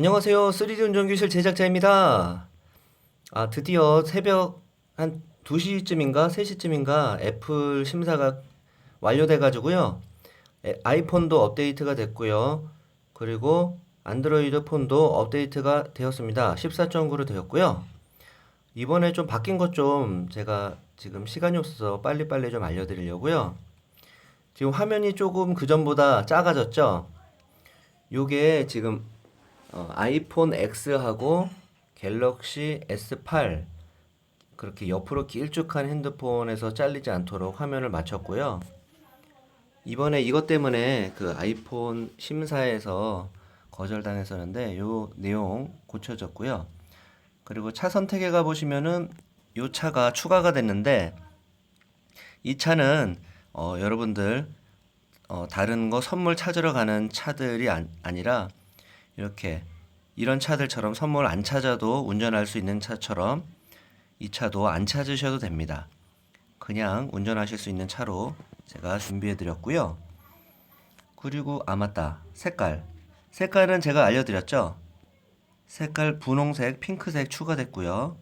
안녕하세요. 3D 운전교실 제작자입니다. 아, 드디어 새벽 한 2시쯤인가 3시쯤인가 애플 심사가 완료돼 가지고요. 에, 아이폰도 업데이트가 됐고요. 그리고 안드로이드 폰도 업데이트가 되었습니다. 14.9로 되었고요. 이번에 좀 바뀐 것 좀 제가 지금 시간이 없어서 빨리빨리 좀 알려드리려고요. 지금 화면이 조금 그전보다 작아졌죠? 요게 지금 어, 아이폰 X하고 갤럭시 S8 그렇게 옆으로 길쭉한 핸드폰에서 잘리지 않도록 화면을 맞췄고요. 이번에 이것 때문에 그 아이폰 심사에서 거절당했었는데 요 내용 고쳐졌고요. 그리고 차 선택에 가 보시면은 요 차가 추가가 됐는데 이 차는 어, 여러분들 어, 다른 거 선물 찾으러 가는 차들이 안, 아니라 이렇게 이런 차들처럼 선물 안 찾아도 운전할 수 있는 차처럼 이 차도 안 찾으셔도 됩니다. 그냥 운전하실 수 있는 차로 제가 준비해 드렸고요. 그리고 아 맞다. 색깔. 색깔은 제가 알려 드렸죠. 색깔 분홍색, 핑크색 추가됐고요.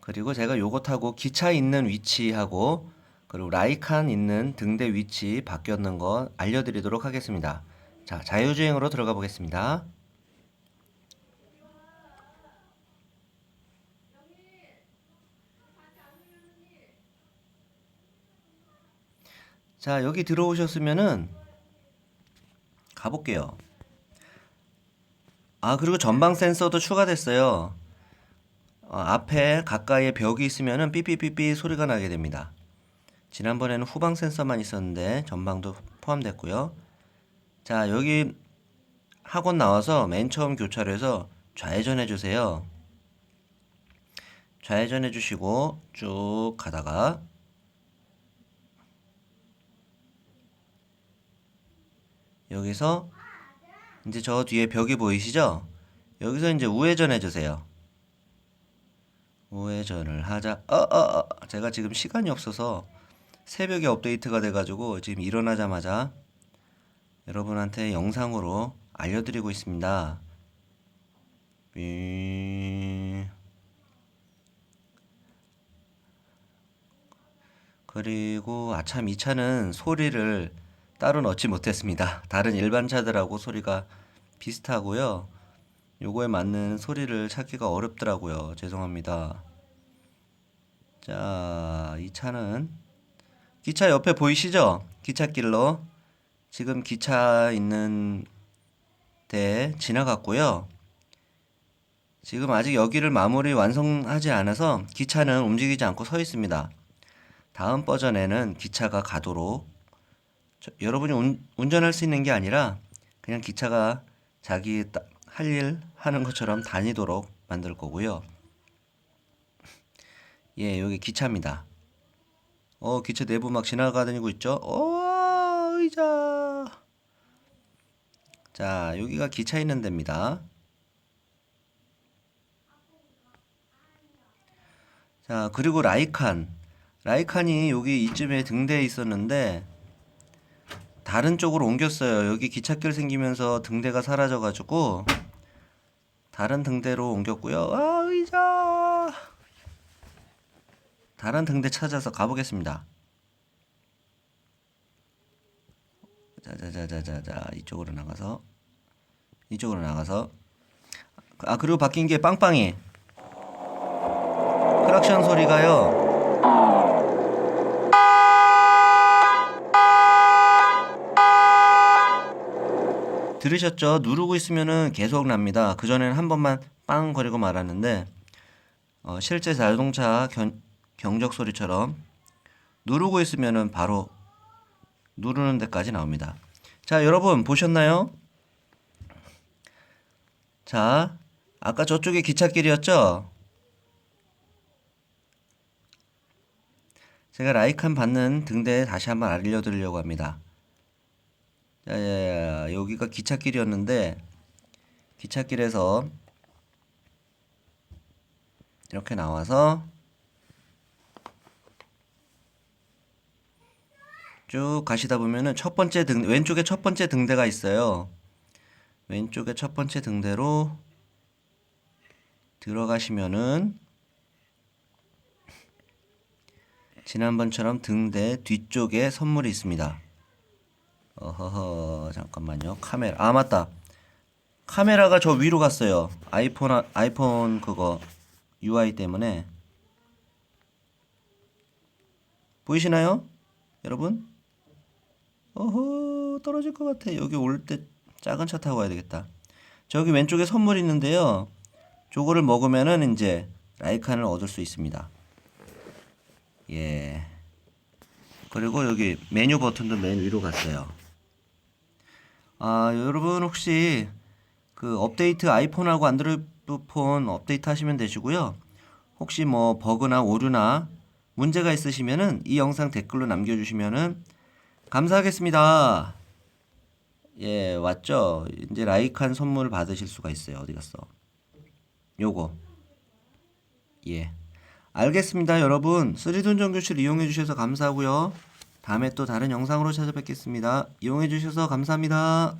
그리고 제가 요것하고 기차 있는 위치하고 그리고 라이칸 있는 등대 위치 바뀌었는 거 알려드리도록 하겠습니다. 자, 자유주행으로 들어가 보겠습니다. 자, 여기 들어오셨으면은 가볼게요. 아, 그리고 전방 센서도 추가됐어요. 어, 앞에 가까이에 벽이 있으면은 삐삐삐삐 소리가 나게 됩니다. 지난번에는 후방 센서만 있었는데 전방도 포함됐고요. 자, 여기 학원 나와서 맨 처음 교차로에서 좌회전 해 주세요. 좌회전 해 주시고 쭉 가다가 여기서 이제 저 뒤에 벽이 보이시죠? 여기서 이제 우회전 해 주세요. 우회전을 하자. 어, 어, 어. 제가 지금 시간이 없어서 새벽에 업데이트가 돼가지고 지금 일어나자마자 여러분한테 영상으로 알려드리고 있습니다. 삐. 그리고 아참 이 차는 소리를 따로 넣지 못했습니다. 다른 일반 차들하고 소리가 비슷하고요. 요거에 맞는 소리를 찾기가 어렵더라고요. 죄송합니다. 자, 이 차는 기차 옆에 보이시죠? 기찻길로 지금 기차 있는 데 지나갔고요. 지금 아직 여기를 마무리 완성하지 않아서 기차는 움직이지 않고 서 있습니다. 다음 버전에는 기차가 가도록 저- 여러분이 운, 운전할 수 있는 게 아니라 그냥 기차가 자기 할 일 하는 것처럼 다니도록 만들 거고요. 예, 여기 기차입니다. 어, 기차 내부 막 지나가다니고 있죠? 어, 의자. 자, 여기가 기차 있는 데입니다. 자, 그리고 라이칸. 라이칸이 여기 이쯤에 등대에 있었는데 다른 쪽으로 옮겼어요. 여기 기찻길 생기면서 등대가 사라져 가지고 다른 등대로 옮겼고요. 아, 의자. 다른 등대 찾아서 가보겠습니다. 자자자자자자 이쪽으로 나가서 이쪽으로 나가서 아 그리고 바뀐 게 빵빵이 크락션 소리가요. 들으셨죠? 누르고 있으면은 계속 납니다. 그전에는 한 번만 빵 거리고 말았는데 어, 실제 자동차 견, 경적 소리처럼 누르고 있으면은 바로 누르는 데까지 나옵니다. 자, 여러분 보셨나요? 자, 아까 저쪽에 기찻길이었죠? 제가 라이칸 받는 등대 다시 한번 알려드리려고 합니다. 야, 야, 야, 여기가 기찻길이었는데 기찻길에서 이렇게 나와서 쭉 가시다 보면은 첫 번째 등 왼쪽에 첫 번째 등대가 있어요. 왼쪽에 첫 번째 등대로 들어가시면은 지난번처럼 등대 뒤쪽에 선물이 있습니다. 어허허 잠깐만요. 카메라. 아 맞다. 카메라가 저 위로 갔어요. 아이폰 아- 아이폰 그거 UI 때문에. 보이시나요? 여러분 어허 떨어질 것 같아. 여기 올 때 작은 차 타고 가야 되겠다. 저기 왼쪽에 선물 있는데요. 저거를 먹으면은 이제 라이칸을 얻을 수 있습니다. 예. 그리고 여기 메뉴 버튼도 맨 위로 갔어요. 아, 여러분 혹시 그 업데이트 아이폰하고 안드로이드 폰 업데이트 하시면 되시고요. 혹시 뭐 버그나 오류나 문제가 있으시면은 이 영상 댓글로 남겨주시면은 감사하겠습니다. 예, 왔죠? 이제 라이칸 선물 받으실 수가 있어요. 어디 갔어? 요거. 예. 알겠습니다, 여러분. 쓰리돈 정교실 이용해 주셔서 감사하고요. 다음에 또 다른 영상으로 찾아뵙겠습니다. 이용해 주셔서 감사합니다.